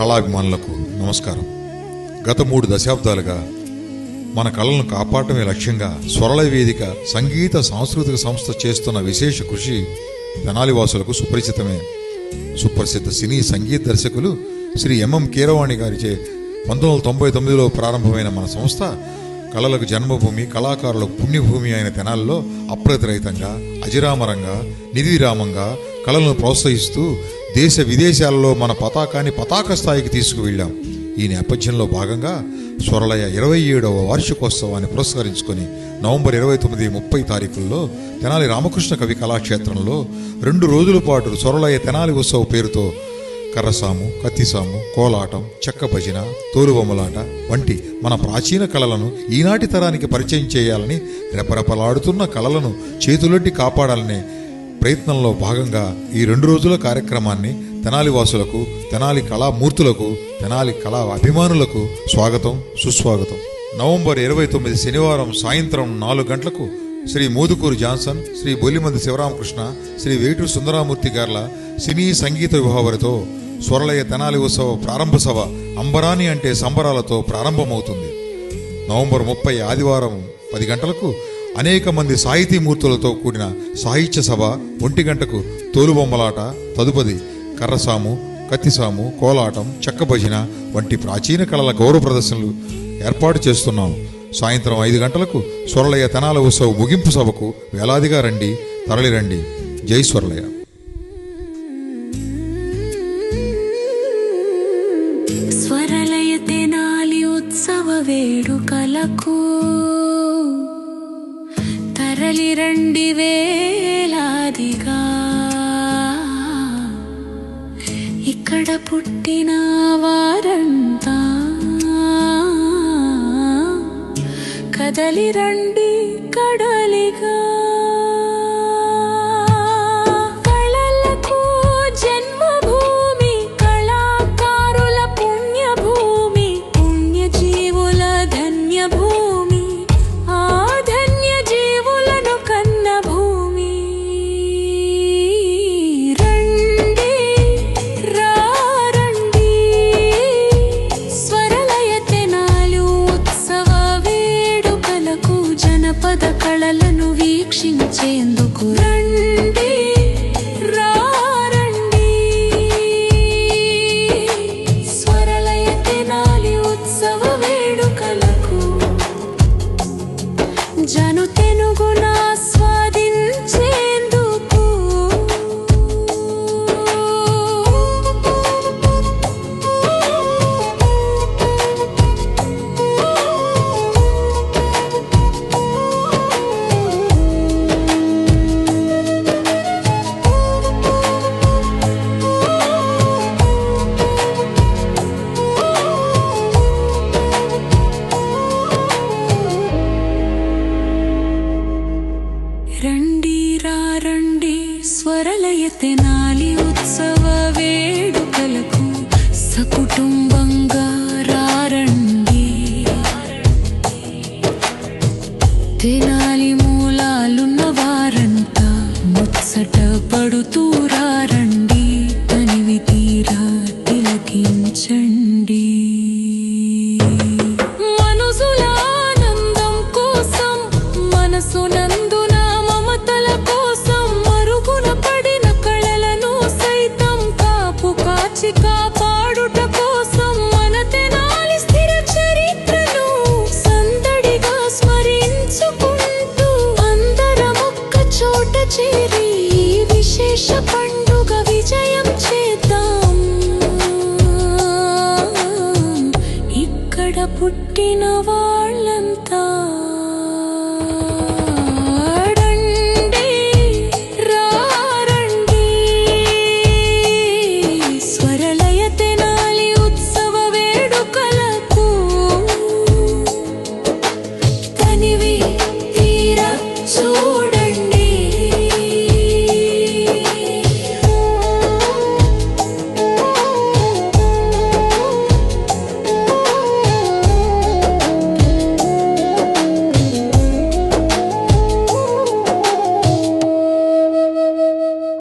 కళాభిమానులకు నమస్కారం. గత మూడు దశాబ్దాలుగా మన కళలను కాపాడటమే లక్ష్యంగా స్వరళ వేదిక సంగీత సాంస్కృతిక సంస్థ చేస్తున్న విశేష కృషి తెనాలివాసులకు సుపరిచితమే. సుప్రసిద్ధ సినీ సంగీత దర్శకులు శ్రీ ఎంఎం కీరవాణి గారిచే పంతొమ్మిది వందల తొంభై తొమ్మిదిలో ప్రారంభమైన మన సంస్థ కళలకు జన్మభూమి కళాకారులకు పుణ్యభూమి అయిన తెనాల్లో అప్రతిరహితంగా అజిరామరంగా నిధిరామంగా కళలను ప్రోత్సహిస్తూ దేశ విదేశాలలో మన పతాకాన్ని పతాక స్థాయికి తీసుకువెళ్ళాం. ఈ నేపథ్యంలో భాగంగా స్వరలయ ఇరవై ఏడవ వార్షికోత్సవాన్ని పురస్కరించుకొని నవంబర్ ఇరవై తొమ్మిది ముప్పై తారీఖుల్లో తెనాలి రామకృష్ణ కవి కళాక్షేత్రంలో రెండు రోజుల పాటు స్వరలయ తెనాలి ఉత్సవ పేరుతో కర్రసాము కత్తిసాము కోలాటం చెక్క భజన తోలుబొమ్మలాట వంటి మన ప్రాచీన కళలను ఈనాటి తరానికి పరిచయం చేయాలని రెపరెపలాడుతున్న కళలను చేతులొడ్డి కాపాడాలనే ప్రయత్నంలో భాగంగా ఈ రెండు రోజుల కార్యక్రమాన్ని తెనాలి వాసులకు తెనాలి కళామూర్తులకు తెనాలి కళా అభిమానులకు స్వాగతం సుస్వాగతం. నవంబర్ ఇరవై తొమ్మిది శనివారం సాయంత్రం నాలుగు గంటలకు శ్రీ మోదుకూరు జాన్సన్ శ్రీ బొల్లిమంది శివరామకృష్ణ శ్రీ వేటు సుందరామూర్తి గార్ల సినీ సంగీత విభావరితో స్వరలయ తెనాలి ఉత్సవ ప్రారంభ సభ అంబరాని అంటే సంబరాలతో ప్రారంభమవుతుంది. నవంబర్ ముప్పై ఆదివారం పది గంటలకు అనేక మంది సాహితీమూర్తులతో కూడిన సాహిత్య సభ ఒంటి గంటకు తోలుబొమ్మలాట తదుపది కర్రసాము కత్తిసాము కోలాటం చెక్క భజన వంటి ప్రాచీన కళల గౌరవ ప్రదర్శనలు ఏర్పాటు చేస్తున్నాం. సాయంత్రం ఐదు గంటలకు స్వరలయ తనాల ఉత్సవ ముగింపు సభకు వేలాదిగా రండి తరలిరండి. జై స్వరలయ. స్వరలయ తెనాలి ఉత్సవ వేడుకలకు తరలి రండి వేలాదిగా. ఇక్కడ పుట్టిన వారంతా కదలిరండి రండి రండి స్వరలయ తెనాలి ఉత్సవ వేడుకలకు సకుటుంబంగా రారండి తెనాలి విశేష పండుగ విజయం చేద్దాం. ఇక్కడ పుట్టినవా